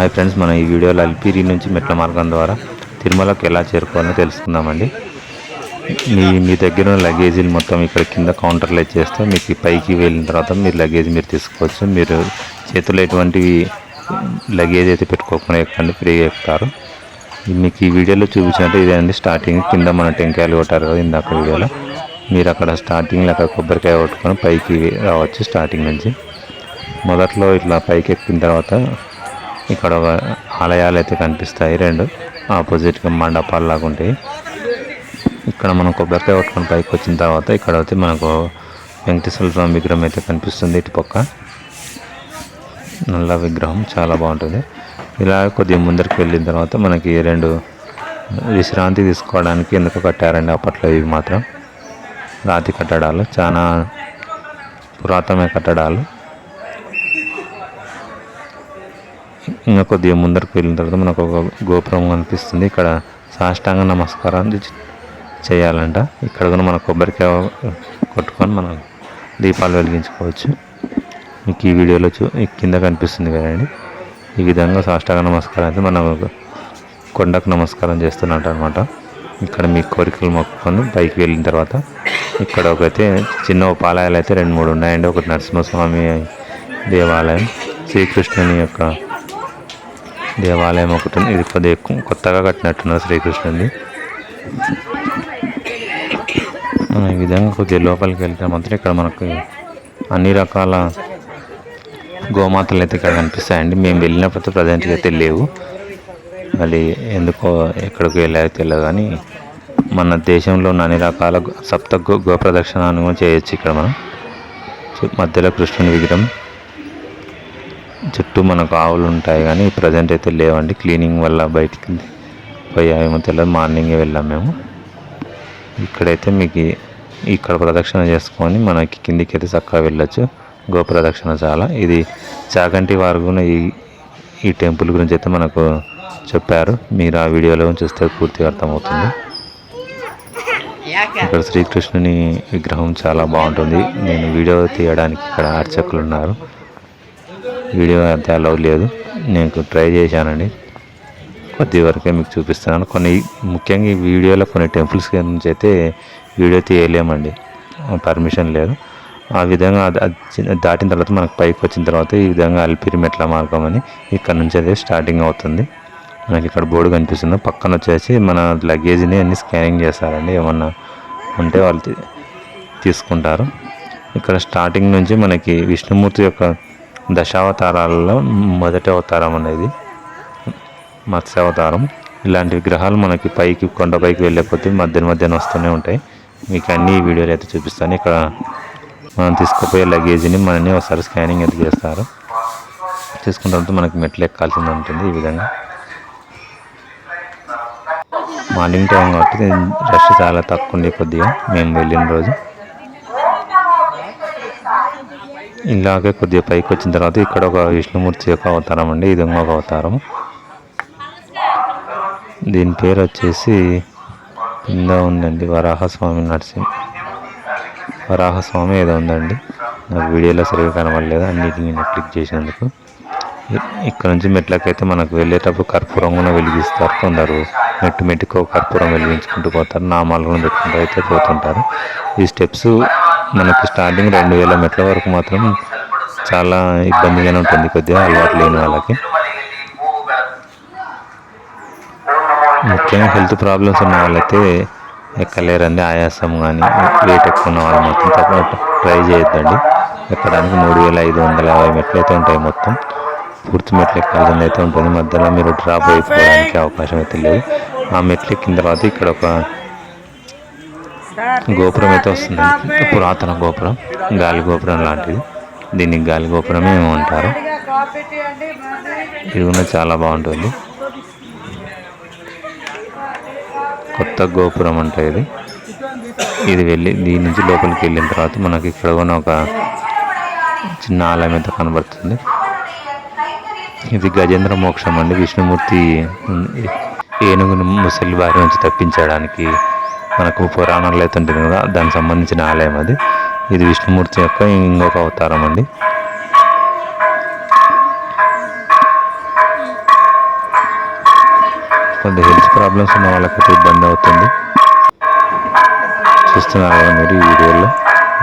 Hi friends మనం ఈ వీడియోలో అల్పిరి నుంచి మెట్ల మార్గం ద్వారా తిరుమలకు ఎలా చేరుకోవాలో తెలుసుకుందామండి. మీ మీ దగ్గర ఉన్న లగేజీలు మొత్తం ఇక్కడ కింద కౌంటర్లో ఇచ్చేస్తే మీకు పైకి వెళ్ళిన తర్వాత మీరు లగేజ్ మీరు తీసుకోవచ్చు. మీరు చేతుల్లో ఎటువంటివి లగేజ్ అయితే పెట్టుకోకుండా ఎక్కండి ఫ్రీగా ఎక్కుతారు. మీకు ఈ వీడియోలో చూపించినట్టు అండి. స్టార్టింగ్ కింద మన టెంకాయలు కొట్టారు కదా ఇందాక వీడియోలో. మీరు అక్కడ స్టార్టింగ్లో అక్కడ కొబ్బరికాయ కొట్టుకొని పైకి రావచ్చు స్టార్టింగ్ నుంచి. మొదట్లో ఇట్లా పైకి ఎక్కిన తర్వాత ఇక్కడ ఒక ఆలయాలు అయితే కనిపిస్తాయి. రెండు ఆపోజిట్గా మండపాలు లాగా ఉంటాయి. ఇక్కడ మనం కొబ్బరికాయ కొట్టుకొని పైకి వచ్చిన తర్వాత ఇక్కడ అయితే మనకు వెంకటేశ్వర స్వామి విగ్రహం అయితే కనిపిస్తుంది ఇటు పక్క. నల్ల విగ్రహం చాలా బాగుంటుంది. ఇలా కొద్దిగా ముందరికి వెళ్ళిన తర్వాత మనకి రెండు విశ్రాంతి తీసుకోవడానికి ఎందుకు కట్టారండి అప్పట్లో ఇవి మాత్రం? రాతి కట్టడాలు చాలా పురాతన కట్టడాలు. ఇంకా కొద్దిగా ముందరకు వెళ్ళిన తర్వాత మనకు ఒక గోపురం కనిపిస్తుంది. ఇక్కడ సాష్టాంగ నమస్కారం చేయాలంట. ఇక్కడ కూడా మన కొబ్బరికాయ కొట్టుకొని మనం దీపాలు వెలిగించుకోవచ్చు. మీకు ఈ వీడియోలో చూ కింద కనిపిస్తుంది కదండి. ఈ విధంగా సాష్టాంగ నమస్కారం అయితే మనం కొండకు నమస్కారం చేస్తున్నట్టు అనమాట ఇక్కడ మీ కోరికలు మొక్కుకొని పైకి వెళ్ళిన తర్వాత ఇక్కడ ఒకైతే చిన్న ఉపాలయాలు అయితే రెండు మూడు ఉన్నాయండి. ఒకటి నరసింహస్వామి దేవాలయం శ్రీకృష్ణుని యొక్క దేవాలయం ఒకటి ఉంది. ఇది కొద్దిగా ఎక్కువ- కొత్తగా కట్టినట్టున్నారు శ్రీకృష్ణుడిని మనం ఈ విధంగా కొద్దిగా లోపలికి వెళ్తే మాత్రం ఇక్కడ మనకు అన్ని రకాల గోమాతలు అయితే ఇక్కడ కనిపిస్తాయండి. మేము వెళ్ళినప్పుడు ప్రజెంట్గా అయితే లేవు మళ్ళీ ఎందుకో ఎక్కడికి వెళ్ళారో తెలియదు కానీ మన దేశంలో ఉన్న అన్ని రకాల సప్త గో గో ప్రదక్షిణాన్ని చేయొచ్చు ఇక్కడ మనం. మధ్యలో కృష్ణుని విగ్రహం. చుట్టూ మనకు ఆవులు ఉంటాయి కానీ ప్రజెంట్ అయితే లేవండి. క్లీనింగ్ వల్ల బయటికి పోయాయేమో తెలియదు మార్నింగే వెళ్ళాం మేము. ఇక్కడైతే మీకు ఇక్కడ ప్రదక్షిణ చేసుకొని మనకి కిందికి అయితే చక్కగా వెళ్ళొచ్చు. గోప్రదక్షిణ చాలా. ఇది చాగంటి వారు ఈ ఈ టెంపుల్ గురించి అయితే మనకు చెప్పారు. మీరు ఆ వీడియోలో చూస్తే పూర్తిగా అర్థమవుతుంది. ఇక్కడ శ్రీకృష్ణుని విగ్రహం చాలా బాగుంటుంది. నేను వీడియో తీయడానికి ఇక్కడ అర్చకులు ఉన్నారు. వీడియో అయితే అలౌ లేదు. నేను ట్రై చేశానండి. కొద్ది వరకే మీకు చూపిస్తున్నాను. కొన్ని ముఖ్యంగా ఈ వీడియోలో కొన్ని టెంపుల్స్ నుంచి అయితే వీడియో తీయలేమండి. పర్మిషన్ లేదు. ఆ విధంగా దాటిన తర్వాత మనకు పైకి వచ్చిన తర్వాత ఈ విధంగా అల్పిరి మెట్ల మార్గం అని ఇక్కడ నుంచి అయితే స్టార్టింగ్ అవుతుంది. మనకి ఇక్కడ బోర్డు కనిపిస్తుంది. పక్కన వచ్చేసి మన లగేజ్ని అన్ని స్కానింగ్ చేస్తారండి. ఏమన్నా ఉంటే వాళ్ళు తీసుకుంటారు. ఇక్కడ స్టార్టింగ్ నుంచి మనకి విష్ణుమూర్తి యొక్క దశావతారాలలో మొదటి అవతారం అనేది మత్స్యావతారం. ఇలాంటి విగ్రహాలు మనకి పైకి కొండపైకి వెళ్ళకపోతే కొద్దీ మధ్య మధ్యన వస్తూనే ఉంటాయి. మీకు అన్ని వీడియోలు అయితే చూపిస్తాను. ఇక్కడ మనం తీసుకుపోయే లగేజ్ని మనని ఒకసారి స్కానింగ్ అయితే చేస్తారు. తీసుకున్న తర్వాత మనకి మెట్లు ఎక్కాల్సింది ఉంటుంది ఈ విధంగా. మార్నింగ్ టైం కాబట్టి రష్ చాలా తక్కువ ఉంది కొద్దిగా మేము వెళ్ళిన రోజు. ఇలాగే కొద్దిగా పైకి వచ్చిన తర్వాత ఇక్కడ ఒక విష్ణుమూర్తి యొక్క అవతారం అండి ఇది ఇంకొక అవతారం. దీని పేరు వచ్చేసి కింద ఉందండి వరాహస్వామి నరసింహ వరాహస్వామి ఏదో ఉందండి. నాకు వీడియోలో సరిగ్గా కనబడలేదు అన్నిటిని నేను క్లిక్ చేసినందుకు. ఇక్కడ నుంచి మెట్లకైతే మనకు వెళ్ళేటప్పుడు కర్పూరం కూడా వెలిగిస్తారు. కొందరు మెట్టు మెట్టుకో కర్పూరం వెలిగించుకుంటూ పోతారు నామాలు కూడా పెట్టుకుంటూ అయితే పోతుంటారు. ఈ స్టెప్స్ మనకు స్టార్టింగ్ రెండు వేల మెట్ల వరకు మాత్రం చాలా ఇబ్బందిగానే ఉంటుంది. కొద్దిగా అలవాటు లేని వాళ్ళకి. ముఖ్యంగా హెల్త్ ప్రాబ్లమ్స్ ఉన్న వాళ్ళైతే ఎక్కలేరండి. ఆయాసం కానీ వెయిట్ ఎక్కువ ఉన్న వాళ్ళు మొత్తం తప్ప ట్రై చేయొద్దండి. ఎక్కడానికి మూడు వేల ఐదు వందల యాభై మెట్లు అయితే ఉంటాయి మొత్తం. పూర్తి మెట్లు ఎక్కాల్సింది అయితే ఉంటుంది. మధ్యలో మీరు డ్రాప్ అయిపోవడానికి అవకాశం అయితే లేదు. ఆ మెట్లు ఎక్కిన తర్వాత ఇక్కడ ఒక గోపురం అయితే వస్తుంది. పురాతన గోపురం గాలి గోపురం లాంటిది. దీన్ని గాలి గోపురమే ఏమో అంటారు. ఇది కూడా చాలా బాగుంటుంది. కొత్త గోపురం అంటే ఇది. ఇది వెళ్ళి దీని నుంచి లోపలికి వెళ్ళిన తర్వాత మనకి ఇక్కడ కూడా ఒక చిన్న ఆలయం అయితే కనబడుతుంది. ఇది గజేంద్ర మోక్షం అండి. విష్ణుమూర్తి ఏనుగును ముసలి బారి నుంచి తప్పించడానికి మనకు పురాణాలు అయితే ఉంటుంది కదా దానికి సంబంధించిన ఆలయం అది. ఇది విష్ణుమూర్తి యొక్క ఇంకొక అవతారం అండి. కొంత హెల్త్ ప్రాబ్లమ్స్ ఉన్న వాళ్ళకైతే ఇబ్బంది అవుతుంది. చూస్తున్నారు కదా మీరు ఈ వీడియోలో.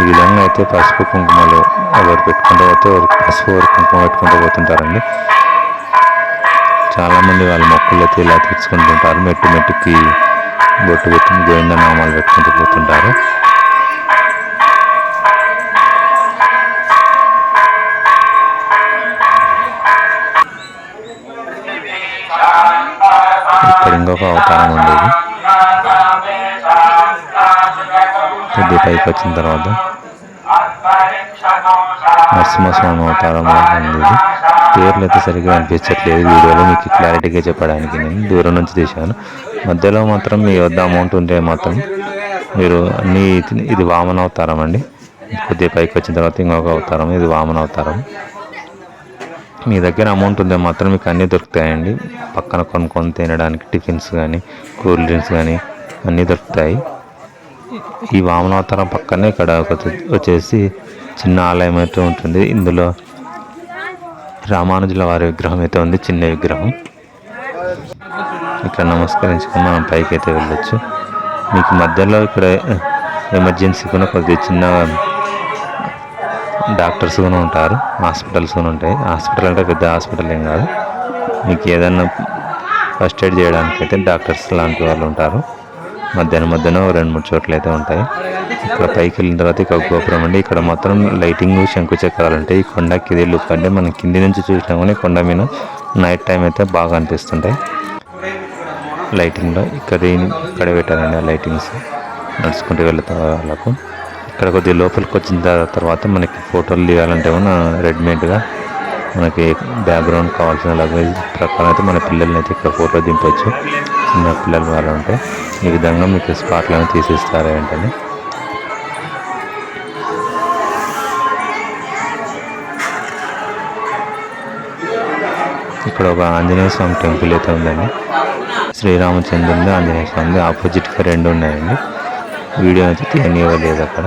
ఈ విధంగా అయితే పసుపు కుంకుమలు ఎవరు పెట్టుకుంటూ పోతే పసుపు ఎవరు కుంకుమ పెట్టుకుంటూ పోతుంటారండి. చాలామంది వాళ్ళ మొక్కులు అయితే ఇలా తెచ్చుకుంటుంటారు మెట్టు మెట్టుకి బొట్టు పెట్టుకుని గోవింద నామాలు పెట్టుకుంటూ పోతుంటారు. ఇక్కడ ఇంకొక అవతారం ఉండేది కొద్ది పైకి వచ్చిన తర్వాత నరసింహస్వామి అవతారం ఉండేది పేర్లు అయితే సరిగ్గా అనిపించట్లేదు. వీడియోలో మీకు క్లారిటీగా చెప్పడానికి నేను దూరం నుంచి తీశాను. మధ్యలో మాత్రం మీ వద్ద అమౌంట్ ఉంటే మాత్రం మీరు అన్ని ఇది వామన అవతారం అండి. కొద్దిగా పైకి వచ్చిన తర్వాత ఇంకొక అవతారం ఇది వామన అవతారం. మీ దగ్గర అమౌంట్ ఉంటే మాత్రం మీకు అన్నీ దొరుకుతాయండి. పక్కన కొనుక్కొని తినడానికి టిఫిన్స్ కానీ కూల్ డ్రింక్స్ కానీ అన్నీ దొరుకుతాయి. ఈ వామనావతారం పక్కనే ఇక్కడ వచ్చేసి చిన్న ఆలయం అయితే ఉంటుంది. ఇందులో రామానుజుల వారి విగ్రహం అయితే ఉంది చిన్న విగ్రహం. ఇక్కడ నమస్కరించుకుని మనం పైకి అయితే వెళ్ళొచ్చు. మీకు మధ్యలో ఇక్కడ ఎమర్జెన్సీ కూడా కొద్దిగా చిన్న డాక్టర్స్ కూడా ఉంటారు హాస్పిటల్స్ కూడా ఉంటాయి. హాస్పిటల్ అంటే పెద్ద హాస్పిటల్ ఏం కాదు. మీకు ఏదైనా ఫస్ట్ ఎయిడ్ చేయడానికి అయితే డాక్టర్స్ లాంటి వాళ్ళు ఉంటారు. మధ్యాహ్నం మధ్యాహ్నం రెండు మూడు చోట్ల అయితే ఉంటాయి. ఇక్కడ పైకి వెళ్ళిన తర్వాత ఇక్కడ గోపురం అండి. ఇక్కడ మాత్రం లైటింగ్ శంకు చక్రాలు ఉంటాయి ఈ కొండకి ఇది లుక్ అంటే మనం కింది నుంచి చూసినా కానీ కొండ మీద నైట్ టైం అయితే బాగా అనిపిస్తుంటాయి. లైటింగ్లో ఇక్కడ ఇక్కడ పెట్టారండి ఆ లైటింగ్స్? నడుచుకుంటూ వెళ్తా వాళ్ళకు. ఇక్కడ కొద్దిగా లోపలికి వచ్చిన తర్వాత మనకి ఫోటోలు తీయాలంటే మన రెడీమేడ్గా మనకి బ్యాక్గ్రౌండ్ కావాల్సిన లాంగ్వేజ్ ప్రకారం అయితే మన పిల్లల్ని అయితే ఇక్కడ ఫోటో దింపొచ్చు. చిన్న పిల్లలు వాళ్ళు ఉంటే ఈ విధంగా మీకు స్పాట్లను తీసిస్తారు ఏంటని ఇక్కడ ఒక ఆంజనేయ స్వామి టెంపుల్ అయితే ఉందండి. శ్రీరామచంద్రుడు ఆంజనేయ స్వామి ఆపోజిట్గా రెండు ఉన్నాయండి. వీడియో అయితే తీయనివ్వలేదు అక్కడ.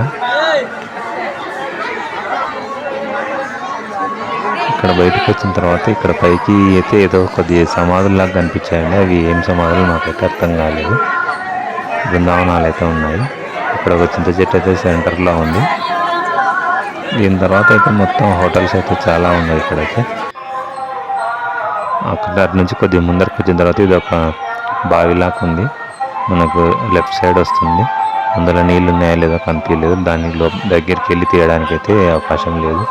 ఇక్కడ బయటకు వచ్చిన తర్వాత ఇక్కడ పైకి అయితే ఏదో కొద్ది సమాధుల్లాగా కనిపించాయండి. అవి ఏం సమాధులు నాకైతే అర్థం కాలేదు. బృందావనాలు అయితే ఉన్నాయి. ఇక్కడ ఒక చింత చెట్టు అయితే సెంటర్లో ఉంది. దీని తర్వాత అయితే మొత్తం హోటల్స్ అయితే చాలా ఉన్నాయి ఇక్కడైతే. అక్కడ అటు నుంచి కొద్దిగా ముందరకు వచ్చిన తర్వాత ఇది ఒక బావిలాగా ఉంది. మనకు లెఫ్ట్ సైడ్ వస్తుంది. అందులో నీళ్ళు ఉన్నాయా లేదో కనిపించలేదు దాని దగ్గరికి వెళ్ళి తీయడానికి అయితే అవకాశం లేదు.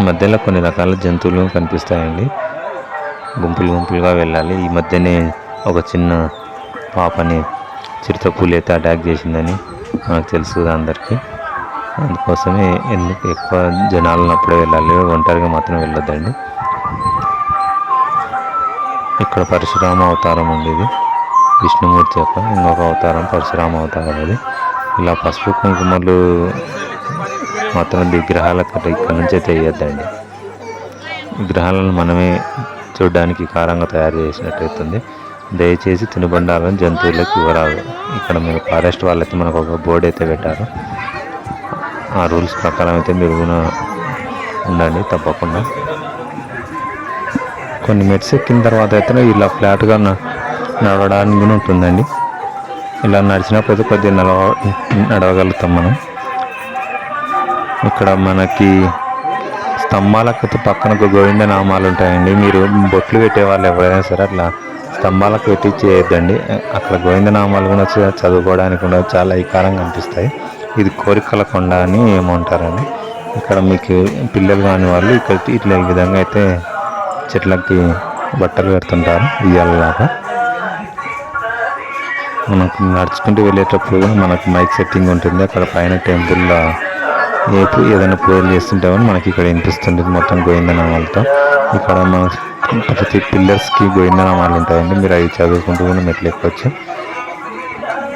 మధ్యలో కొన్ని రకాల జంతువులు కనిపిస్తాయండి. గుంపులు గుంపులుగా వెళ్ళాలి. ఈ మధ్యనే ఒక చిన్న పాపని చిరుతపులి అయితే అటాక్ చేసిందని నాకు తెలుసు అందరికీ. అందుకోసమే ఎందుకు ఎక్కువ జనాలు అప్పుడే వెళ్ళాలి? ఒంటరిగా మాత్రం వెళ్ళొద్దండి. ఇక్కడ పరశురామ అవతారం ఉండేది ఇది. విష్ణుమూర్తి యొక్క ఇంకొక అవతారం పరశురామ అవతారం అది. ఇలా పసుపు కుంకుమలు మాత్రం విగ్రహాలకు ఇక్కడ నుంచి అయితే వేయొద్దండి విగ్రహాలను మనమే చూడడానికి కారంగా తయారు చేసినట్టయితుంది దయచేసి తినుబండాలను జంతువులకు ఇవ్వరాదు ఇక్కడ మీరు ఫారెస్ట్ వాళ్ళైతే మనకు ఒక బోర్డు అయితే పెట్టారు. ఆ రూల్స్ ప్రకారం అయితే మీరు ఉండండి తప్పకుండా. కొన్ని మెట్స్ ఎక్కిన తర్వాత అయితే ఇలా ఫ్లాట్గా నడవడానికి ఉంటుందండి. ఇలా నడిచినప్పుడు అయితే కొద్దిగా నడవ నడవగలుగుతాం మనం. ఇక్కడ మనకి స్తంభాలకు పక్కన ఒక గోవింద నామాలు ఉంటాయండి. మీరు బొట్లు పెట్టే వాళ్ళు ఎవరైనా సరే అట్లా స్తంభాలకు పెట్టి చేయొద్దండి. అక్కడ గోవింద నామాలు కూడా వచ్చి చదువుకోవడానికి కూడా చాలా ఇకారంగా అనిపిస్తాయి ఇది కోరికల కొండ అని ఏమంటారండి. ఇక్కడ మీకు పిల్లలు కాని వాళ్ళు ఇక్కడ ఇట్లా ఈ విధంగా అయితే చెట్లకి బట్టలు పెడుతుంటారు. ఇయ్యాలలాగా మనకు నడుచుకుంటూ వెళ్ళేటప్పుడు కూడా మనకు మైక్ సెట్టింగ్ ఉంటుంది. అక్కడ పైన టెంపుల్లో ఏ ఏదైనా పూజలు చేస్తుంటామని మనకి ఇక్కడ వినిపిస్తుంది మొత్తం గోవిందనామాలతో ఇక్కడ మన ప్రతి పిల్లర్స్కి గోవిందనామాలు ఉంటాయండి. మీరు అవి చదువుకుంటూ కూడా మెట్లు ఎక్కొచ్చు.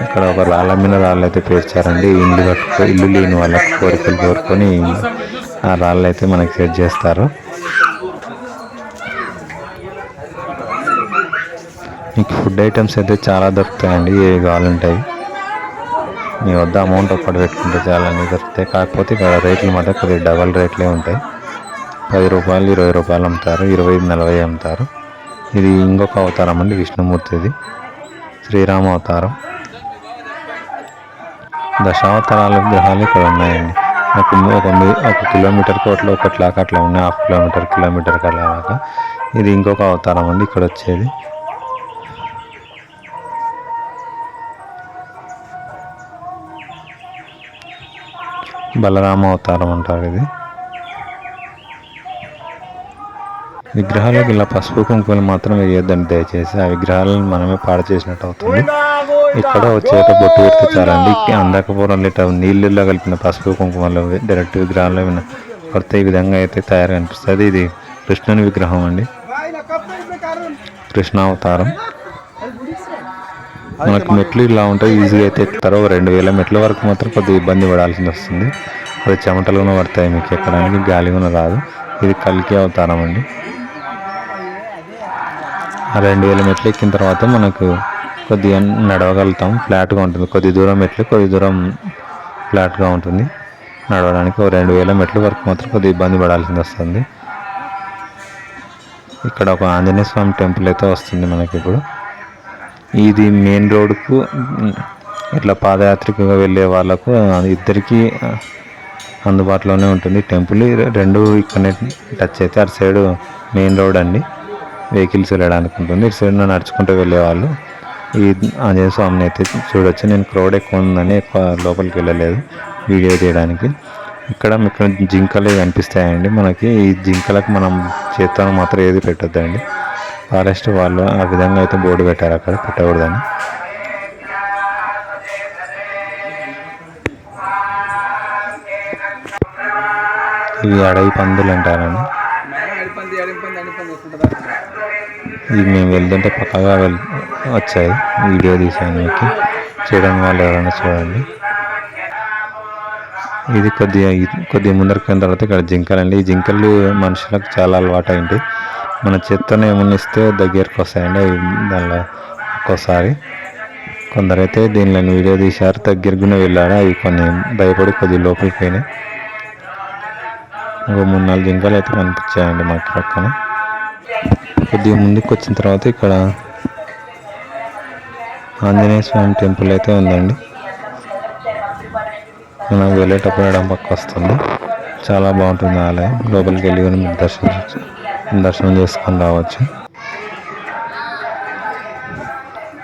ఇక్కడ ఒక రాళ్ళ మీద రాళ్ళు అయితే పేర్చారండి ఇల్లు కట్టుకో ఇల్లు లేని వాళ్ళకి కోరికలు కోరుకొని ఆ రాళ్ళు అయితే మనకి సెట్ చేస్తారు. మీకు ఫుడ్ ఐటమ్స్ అయితే చాలా దొరుకుతాయండి. ఏవి కావాలంటాయి మీ వద్ద అమౌంట్ ఒక్కటి పెట్టుకుంటే చాలా అన్నీ దొరుకుతాయి కాకపోతే ఇక్కడ రేట్లు మాట కొద్దిగా డబల్ రేట్లే ఉంటాయి. పది రూపాయలు ఇరవై రూపాయలు అమ్ముతారు. ఇరవై నలభై అమ్ముతారు. ఇది ఇంకొక అవతారం అండి విష్ణుమూర్తిది శ్రీరామ అవతారం. దశావతారాల విగ్రహాలు ఇక్కడ ఉన్నాయండి. ఒక ఒక ఒక కిలోమీటర్ కోట్లో ఒకట్లాగా అట్లా ఉన్నాయి. హాఫ్ కిలోమీటర్ కిలోమీటర్ అలాగా. ఇది ఇంకొక అవతారం అండి. ఇక్కడ వచ్చేది. బలరామ అవతారం అంటారు ఇది. విగ్రహాలకు ఇలా పసుపు కుంకుమలు మాత్రం వేయొద్దండి దయచేసి. ఆ విగ్రహాలను మనమే పాడు చేసినట్టు అవుతుంది ఇక్కడ వచ్చేట బొట్టు పెడితే చాలండి. అందకపోవడం లీటర్ నీళ్ళల్లో కలిపిన పసుపు కుంకుమలు డైరెక్ట్ విగ్రహాల్లో పడితే ఈ విధంగా అయితే తయారు కనిపిస్తుంది ఇది కృష్ణుని విగ్రహం అండి. కృష్ణావతారం. మనకు మెట్లు ఇలా ఉంటాయి ఈజీగా అయితే ఎక్కుతారు రెండు వేల మెట్ల వరకు మాత్రం కొద్దిగా ఇబ్బంది పడాల్సి వస్తుంది. అది చెమటలుగా పడతాయి మీకు ఎక్కడానికి గాలి కూడా రాదు. ఇది కలికి అవతారం అండి. ఆ రెండు వేల మెట్లు ఎక్కిన తర్వాత మనకు కొద్దిగా నడవగలుగుతాం. ఫ్లాట్గా ఉంటుంది. కొద్ది దూరం మెట్లు కొద్ది దూరం ఫ్లాట్గా ఉంటుంది. నడవడానికి ఒక రెండు వేల మెట్ల వరకు మాత్రం కొద్దిగా ఇబ్బంది పడాల్సి వస్తుంది. ఇక్కడ ఒక ఆంజనేయ స్వామి టెంపుల్ అయితే వస్తుంది మనకి ఇప్పుడు. ఇది మెయిన్ రోడ్కు ఇట్లా పాదయాత్రికగా వెళ్ళే వాళ్ళకు ఇద్దరికి అందుబాటులోనే ఉంటుంది. టెంపుల్ రెండు ఇక్కడనే టచ్ అయితే అటు సైడ్ మెయిన్ రోడ్ అండి. వెహికల్స్ వెళ్ళడానికి ఉంటుంది. ఇటు సైడ్ నడుచుకుంటూ వెళ్ళేవాళ్ళు ఈ ఆంజనేయ స్వామిని అయితే చూడొచ్చు. నేను క్రౌడ్ ఎక్కువ ఉందని ఎక్కువ లోపలికి వెళ్ళలేదు వీడియో తీయడానికి. ఇక్కడ ఇక్కడ జింకలు కనిపిస్తాయండి మనకి ఈ జింకలకు మనం చేత్తో మాత్రం ఏది పెట్టొద్దండి. ఫారెస్ట్ వాళ్ళు ఆ విధంగా అయితే బోర్డు పెట్టారు అక్కడ పెట్టకూడదని. ఇవి అడవి పందులు అంటారని ఇవి మేము వెళ్తుంటే పక్కగా వెళ్ వచ్చాయి వీడియో తీసాను మీకు. చూడని వాళ్ళు ఎవరైనా చూడండి. ఇది కొద్దిగా కొద్దిగా ముందరికి తర్వాత ఇక్కడ జింకలు అండి ఈ జింకలు మనుషులకు చాలా అలవాటు అయింది మన చేత్తోనే ఏమన్నా ఇస్తే వస్తాయండి. అవి దానిలో ఒక్కోసారి కొందరైతే దీనిలో వీడియో తీశారు దగ్గరకునే వెళ్ళారు. అవి కొన్ని భయపడి కొద్ది లోపలికి పోయినాయి. ఇంకో మూడు నాలుగు జింకలు అయితే కనిపించాయండి మాకు పక్కన. కొద్దిగా ముందుకు వచ్చిన తర్వాత ఇక్కడ ఆంజనేయ స్వామి టెంపుల్ అయితే ఉందండి. మనం వెళ్ళేటప్పుడు ఎడం పక్క వస్తుంది. చాలా బాగుంటుంది ఆలయం. లోపలికి వెళ్ళి మనం మీరు దర్శనం చేసుకొని రావచ్చు.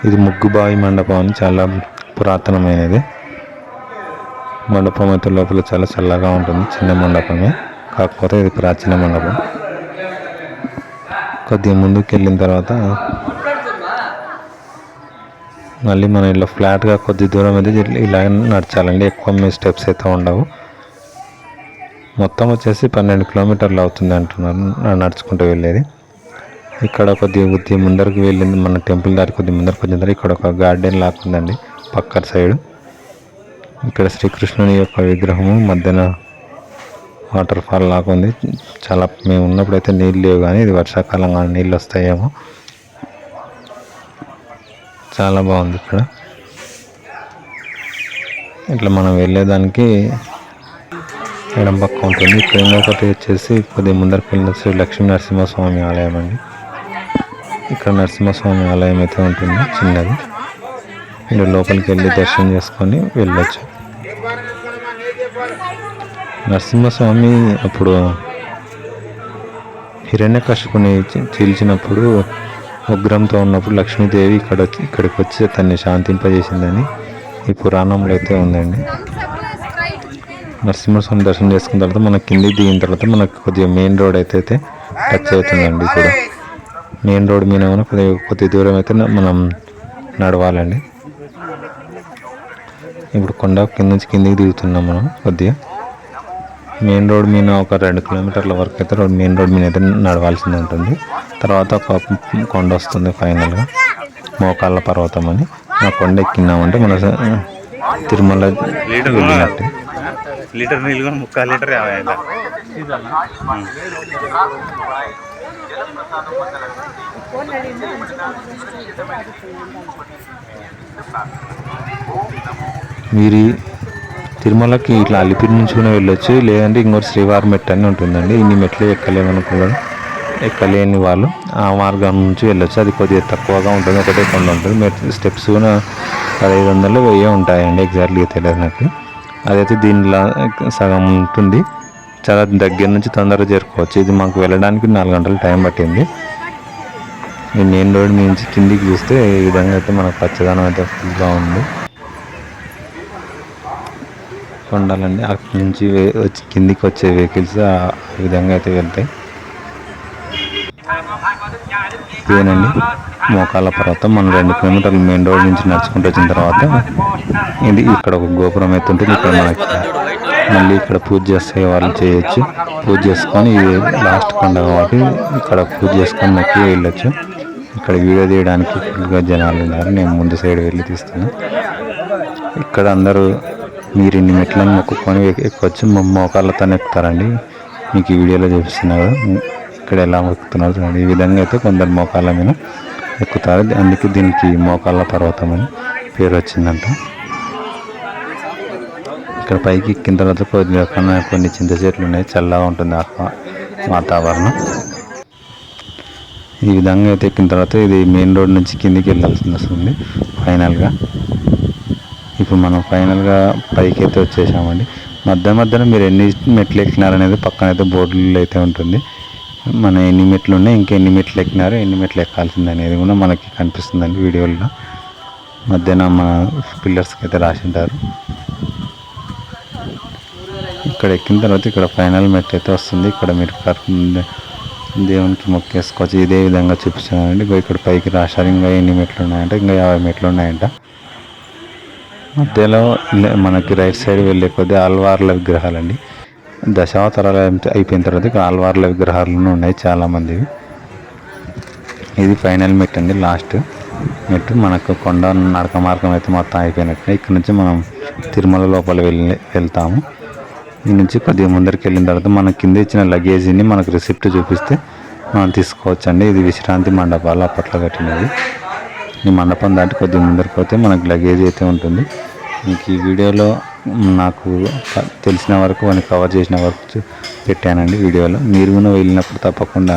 ఇది ముగ్గుబావి మండపం అని చాలా పురాతనమైనది. మండపం అయితే లోపల చాలా చల్లగా ఉంటుంది చిన్న మండపమే. కాకపోతే ఇది ప్రాచీన మండపం. కొద్దిగా ముందుకు వెళ్ళిన తర్వాత మళ్ళీ మనం ఇలా ఫ్లాట్గా కొద్ది దూరం అయితే ఇలా నడచాలండి. ఎక్కువ మీ స్టెప్స్ అయితే ఉండవు. మొత్తం వచ్చేసి పన్నెండు కిలోమీటర్లు అవుతుంది అంటున్నారు. నడుచుకుంటూ వెళ్ళేది. ఇక్కడ కొద్దిగా కొద్ది ముందరికి వెళ్ళింది మన టెంపుల్ దారి కొద్ది ముందరికి వచ్చిన తర్వాత ఇక్కడ ఒక గార్డెన్ లాగా ఉందండి పక్క సైడ్. ఇక్కడ శ్రీకృష్ణుని యొక్క విగ్రహము మధ్యన వాటర్ ఫాల్ లాగా ఉంది. చాలా మేము ఉన్నప్పుడు అయితే నీళ్ళు లేవు కానీ ఇది వర్షాకాలం కానీ నీళ్ళు వస్తాయేమో. చాలా బాగుంది ఇక్కడ. ఇట్లా మనం వెళ్ళేదానికి ఎడం పక్క ఉంటుంది ఇక్కడ ఇంకొకటి వచ్చేసి కొద్దిగా ముందరికి వెళ్ళిన శ్రీ లక్ష్మీ నరసింహస్వామి ఆలయం అండి. ఇక్కడ నరసింహస్వామి ఆలయం అయితే ఉంటుంది చిన్నది. మీరు లోపలికి వెళ్ళి దర్శనం చేసుకొని వెళ్ళొచ్చు. నరసింహస్వామి అప్పుడు హిరణ్య చీ- చీల్చినప్పుడు ఉగ్రంతో ఉన్నప్పుడు లక్ష్మీదేవి ఇక్కడ వచ్చి ఇక్కడికి వచ్చి తన్ని శాంతింపజేసిందని ఈ పురాణంలో అయితే ఉందండి. నరసింహస్వామి దర్శనం చేసుకున్న తర్వాత మనం కిందికి దిగిన తర్వాత మనకు కొద్దిగా మెయిన్ రోడ్ అయితే అయితే టచ్ అవుతుందండి ఇప్పుడు మెయిన్ రోడ్ మీద కొద్దిగా కొద్ది దూరం అయితే మనం నడవాలండి. ఇప్పుడు కొండ కింద నుంచి కిందికి దిగుతున్నాం మనం కొద్దిగా. మెయిన్ రోడ్ మీద ఒక రెండు కిలోమీటర్ల వరకు అయితే రోడ్ మెయిన్ రోడ్ మీద అయితే నడవాల్సింది ఉంటుంది. తర్వాత ఒక కొండ వస్తుంది ఫైనల్గా. మోకాళ్ళ పర్వతం అని. ఆ కొండ ఎక్కినామంటే మన తిరుమల వెళ్ళినట్టు. లీటర్ నీళ్ళు కూడా ముక్కాలు లీటర్ యాభై అంట మీరు తిరుమలకి ఇట్లా అలిపిరి నుంచి కూడా వెళ్ళొచ్చు. లేదంటే ఇంకోటి శ్రీవారి మెట్ అని ఉంటుందండి. ఇన్ని మెట్లు ఎక్కలేమనుకున్నాడు ఎక్కలేని వాళ్ళు ఆ మార్గం నుంచి వెళ్ళొచ్చు. అది కొద్దిగా తక్కువగా ఉంటుంది. ఒకటే కొండ ఉంటుంది. మీరు స్టెప్స్ కూడా పదహైదు వందలు వెయ్యి ఉంటాయండి. ఎగ్జాక్ట్గా తెలియదు నాకు. అదైతే దీనిలో సగం ఉంటుంది. చాలా దగ్గర నుంచి తొందరగా చేరుకోవచ్చు ఇది మాకు వెళ్ళడానికి నాలుగు గంటలు టైం పట్టింది. ఈ మెయిన్ రోడ్ నుంచి కిందికి చూస్తే ఈ విధంగా అయితే మనకు పచ్చదనం అయితే ఫుల్గా ఉంది. ఉండాలండి అక్కడి నుంచి వే- వచ్చి కిందికి వచ్చే వెహికల్స్ ఆ విధంగా అయితే వెళ్తాయి. ఇదేనండి. మోకాళ్ళ పర్వతం. మనం రెండు కిలోమీటర్లు మెయిన్ రోడ్ నుంచి నడుచుకుంటూ వచ్చిన తర్వాత ఇది ఇక్కడ ఒక గోపురం అయితే ఉంటుంది. ఇక్కడ మనకి మళ్ళీ ఇక్కడ పూజ చేసే వాళ్ళు చేయొచ్చు. పూజ చేసుకొని ఇది లాస్ట్ కొండ కాబట్టి ఇక్కడ పూజ చేసుకొని మొక్కి వెళ్ళొచ్చు. ఇక్కడ వీడియో తీయడానికి ఫుల్గా జనాలు ఉన్నారు. నేను ముందు సైడ్ వెళ్ళి తీస్తున్నా ఇక్కడ అందరూ మీరు ఇన్ని మెట్లను మొక్కుకొని ఎక్- ఎక్కొచ్చు మోకాళ్ళతో ఎక్కుతారండి. మీకు ఈ వీడియోలో చూపిస్తున్నారు ఇక్కడ ఎలా ఎక్కుతున్నారు చూడండి. ఈ విధంగా అయితే కొందరు మోకాళ్ళ మీద ఎక్కుతారు. అందుకే దీనికి మోకాళ్ళ పర్వతం అని పేరు వచ్చిందంట. ఇక్కడ పైకి ఎక్కిన తర్వాత కొద్దిగా కొన్ని చింత చెట్లు ఉన్నాయి. చల్లగా ఉంటుంది ఆ వాతావరణం. ఈ విధంగా అయితే ఎక్కిన తర్వాత ఇది మెయిన్ రోడ్ నుంచి కిందికి వెళ్ళాల్సింది వస్తుంది. ఫైనల్గా. ఇప్పుడు మనం ఫైనల్గా పైకి అయితే వచ్చేసామండి. మధ్య మధ్యలో మీరు ఎన్ని మెట్లు ఎక్కినారనేది పక్కన అయితే బోర్డులో అయితే ఉంటుంది. మన ఎన్ని మెట్లు ఉన్నాయి ఇంకా ఎన్ని మెట్లు ఎక్కినారో ఎన్ని మెట్లు ఎక్కాల్సింది అనేది కూడా మనకి కనిపిస్తుందండి వీడియోలో మధ్యాహ్నం మన పిల్లర్స్కి అయితే రాసి ఉంటారు ఇక్కడ ఎక్కిన తర్వాత ఇక్కడ ఫైనల్ మెట్ అయితే వస్తుంది. ఇక్కడ మీరు దేవునికి మొక్కేసుకోవచ్చు. ఇదే విధంగా చూపిస్తున్నానండి. ఇక్కడ పైకి రాశారు. ఇంకా ఎన్ని మెట్లు ఉన్నాయంట ఇంకా యాభై మెట్లు ఉన్నాయంట. మధ్యలో మనకి రైట్ సైడ్ వెళ్ళే కొద్దీ ఆల్వార్ల విగ్రహాలండి. దశావతారాలు అయిపోయిన తర్వాత ఇక్కడ ఆల్వార్ల విగ్రహాలు ఉన్నాయి చాలామంది. ఇది ఫైనల్ మెట్ అండి లాస్ట్ మెట్టు మనకు కొండ నడక మార్గం అయితే మొత్తం అయిపోయినట్టు ఇక్కడ నుంచి మనం తిరుమల లోపల వెళ్ళి వెళ్తాము. ఈ నుంచి కొద్దిగా ముందరికి వెళ్ళిన తర్వాత మన కింద ఇచ్చిన లగేజీని మనకు రిసిప్ట్ చూపిస్తే మనం తీసుకోవచ్చు అండి ఇది విశ్రాంతి మండపాలు అప్పట్లో కట్టినది ఈ మండపం దాటి కొద్దిగా ముందరికి పోతే మనకు లగేజ్ అయితే ఉంటుంది. మీకు ఈ వీడియోలో నాకు తెలిసిన వరకు వాడిని కవర్ చేసిన వరకు పెట్టానండి వీడియోలో. మీరు కూడా వెళ్ళినప్పుడు తప్పకుండా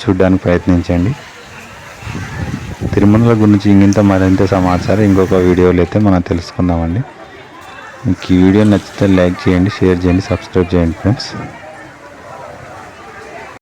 చూడడానికి ప్రయత్నించండి. తిరుమల గురించి ఇంకింత మరింత సమాచారం ఇంకొక వీడియోలో అయితే మనం తెలుసుకుందామండి. మీకు ఈ వీడియో నచ్చితే లైక్ చేయండి షేర్ చేయండి సబ్స్క్రైబ్ చేయండి ఫ్రెండ్స్.